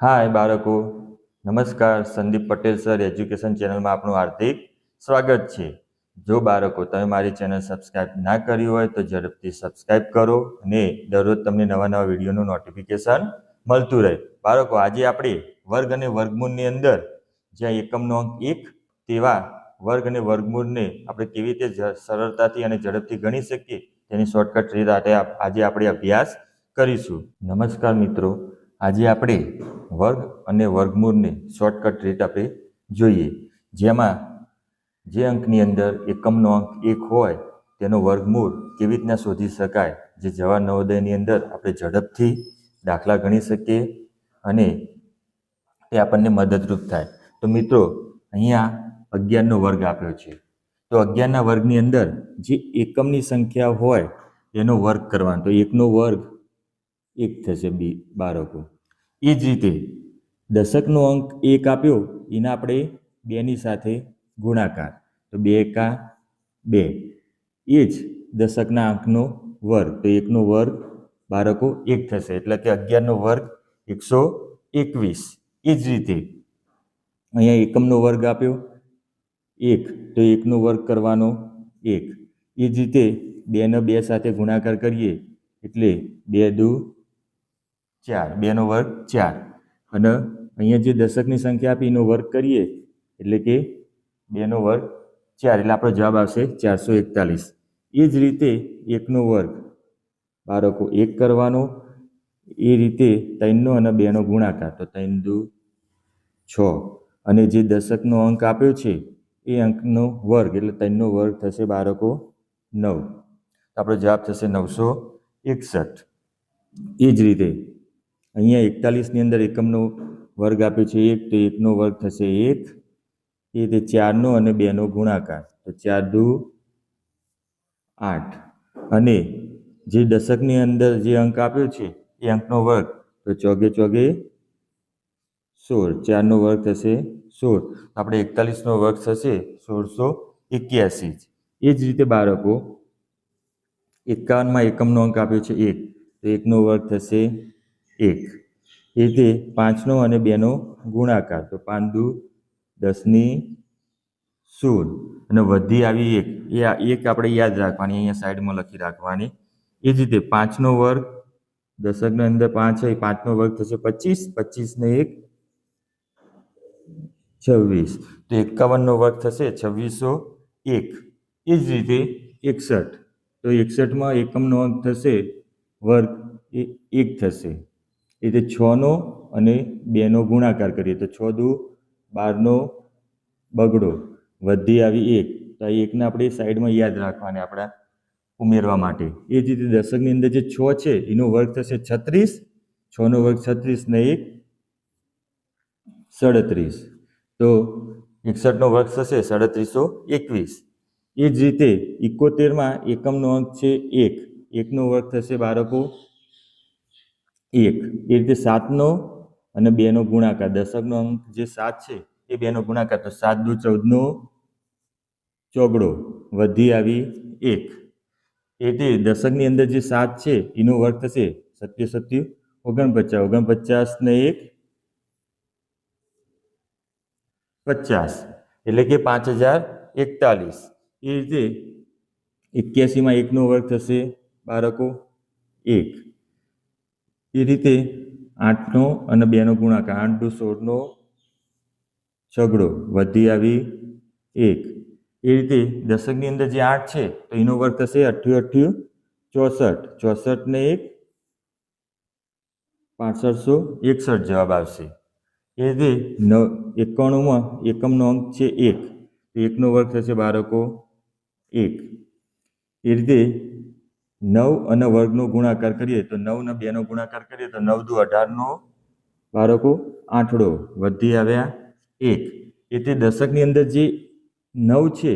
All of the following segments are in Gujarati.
હાય બાળકો. નમસ્કાર, સંદીપ પટેલ સર, એજ્યુકેશન ચેનલમાં આપનું હાર્દિક સ્વાગત છે. જો બાળકો તમે મારી ચેનલ સબસ્ક્રાઇબ ના કરી હોય તો ઝડપથી સબસ્ક્રાઇબ કરો અને દરરોજ તમને નવા નવા વિડીયોનું નોટિફિકેશન મળતું રહે. બાળકો, આજે આપણે વર્ગ અને વર્ગમૂળની અંદર જ્યાં એકમનો અંક એક તેવા વર્ગ અને વર્ગમૂળને આપણે કેવી રીતે સરળતાથી અને ઝડપથી ગણી શકીએ તેની શોર્ટકટ રીત આજે આપણે અભ્યાસ કરીશું. નમસ્કાર મિત્રો. આજે આપણે વર્ગ અને વર્ગમૂળને શોર્ટકટ રીત આપણે જોઈએ. જેમાં જે અંકની અંદર એકમનો અંક એક હોય, તેનો વર્ગમૂળ કેવી રીતના શોધી શકાય, જે જવાહર નવોદયની અંદર આપણે ઝડપથી દાખલા ગણી શકીએ અને તે આપણને મદદરૂપ થાય. તો મિત્રો, અહીંયા અગિયારનો વર્ગ આપ્યો છે. તો અગિયારના વર્ગની અંદર જે એકમની સંખ્યા હોય એનો વર્ગ કરવાનો. તો એકનો વર્ગ એક થશે બી બાળકો. એ જ રીતે દશકનો અંક એક આપ્યો, એના આપણે બેની સાથે ગુણાકાર. તો બે એકા બે. એ જ દશકના અંકનો વર્ગ. તો એકનો વર્ગ બાળકો એક થશે. એટલે કે અગિયારનો વર્ગ એકસો એકવીસ. એ જ રીતે અહીંયા એકમનો વર્ગ આપ્યો, એક. તો એકનો વર્ગ કરવાનો એક. એ જ રીતે બેનો બે સાથે ગુણાકાર કરીએ, એટલે બે દુ ચાર, બેનો વર્ગ ચાર. અને અહીંયા જે દશકની સંખ્યા આપી, એનો વર્ગ કરીએ, એટલે કે બેનો વર્ગ ચાર, એટલે આપણો જવાબ આવશે ચારસો એકતાલીસ. એ જ રીતે એકનો વર્ગ, બાળકો એક કરવાનો, એ રીતે ત્રણનો અને બેનો ગુણાકાર, તો ત્રણ દુ છ. અને જે દશકનો અંક આપ્યો છે, એ અંકનો વર્ગ, એટલે ત્રણનો વર્ગ થશે બાળકો નવ. આપણો જવાબ થશે નવસો એકસઠ. એ જ રીતે અહીંયા એકતાલીસની અંદર એકમનો વર્ગ આપ્યો છે એક, તો એકનો વર્ગ થશે એક. એ રીતે ચારનો અને બેનો ગુણાકાર. તો ચાર દુ આઠ. અને જે દશકની અંદર જે અંક આપ્યો છે, એ અંકનો વર્ગ. તો ચોગે ચોગે સોળ. ચારનો વર્ગ થશે સોળ. આપણે એકતાલીસનો વર્ગ થશે સોળસો એક્યાસી. એ જ રીતે બાળકો, એકાવનમાં એકમનો અંક આપ્યો છે એક. તો એકનો વર્ગ થશે એક. એ રીતે પાંચનો અને બેનો ગુણાકાર. તો પાંચ દુ દસની સોળ. અને વધી આવી એક. એ એક આપણે યાદ રાખવાની, અહીંયા સાઈડમાં લખી રાખવાની. એ જ રીતે પાંચનો વર્ગ, દશકની અંદર પાંચ હોય, પાંચનો વર્ગ થશે પચીસ, પચીસને એક, છવ્વીસ. તો એકાવનનો વર્ગ થશે છવ્વીસો એક. એ જ રીતે એકસઠ. તો એકસઠમાં એકમનો અંક થશે, વર્ગ એ એક થશે. એ રીતે છનો અને બેનો ગુણાકાર કરીએ તો છ દુ બારનો બગડો વધી આવી એક. તો આ એકને આપણે સાઈડમાં યાદ રાખવાને આપણા ઉમેરવા માટે. એ જ રીતે દશકની અંદર જે છ છે, એનો વર્ગ થશે છત્રીસ. છનો વર્ગ છત્રીસ ને એક સડત્રીસ. તો એકસઠનો વર્ગ થશે સાડત્રીસો એકવીસ. એ જ રીતે ઇકોતેરમાં એકમનો અંક છે એક. એકનો વર્ગ થશે બાળકો એક એ રીતે સાતનો અને બેનો ગુણાકાર. દશકનો અંક જે સાત છે, એ બેનો ગુણાકાર. તો સાત દુ ચૌદનો ચોગડો વધી આવી એક. એ રીતે દશકની અંદર જે સાત છે, એનો વર્ગ થશે સત્ય સત્ય ઓગણપચાસ. ઓગણપચાસ ને એક, પચાસ. એટલે કે પાંચ હજાર એકતાલીસ. એ રીતે એક્યાસીમાં એકનો વર્ગ થશે બાળકો, એક. એ રીતે આઠનો અને બેનો ગુણાકાર આઠ દુ સોળનો છગડો વધી આવી એક. એ રીતે દશકની અંદર જે આઠ છે, તો એનો વર્ગ થશે અઠ્યું અઠ્યું ચોસઠ. ચોસઠ ને એક, પાસઠસો એકસઠ જવાબ આવશે. એ રીતે નવ એકાણુંમાં એકમનો અંક છે એક. તો એકનો વર્ગ થશે બાળકો એક. એ રીતે નવ અને વર્ગનો ગુણાકાર કરીએ તો નવ ને બેનો ગુણાકાર કરીએ તો નવ દુ અઢારનો બાળકો આઠડો વધી આવ્યા એક. એટલે દશકની અંદર જે નવ છે,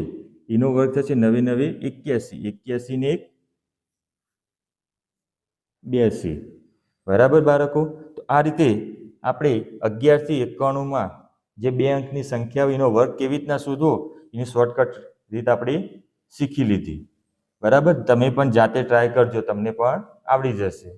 એનો વર્ગ થશે નવે નવે એક્યાસી. એક્યાસી ને એક બ્યાસી બરાબર બાળકો? તો આ રીતે આપણે અગિયારથી એકાણુંમાં જે બે અંકની સંખ્યા હોય એનો વર્ગ કેવી રીતના શોધવો? એની શોર્ટકટ રીત આપણે શીખી લીધી. બરાબર? તમે પણ જાતે ટ્રાય કરજો તમને પણ આવડી જશે.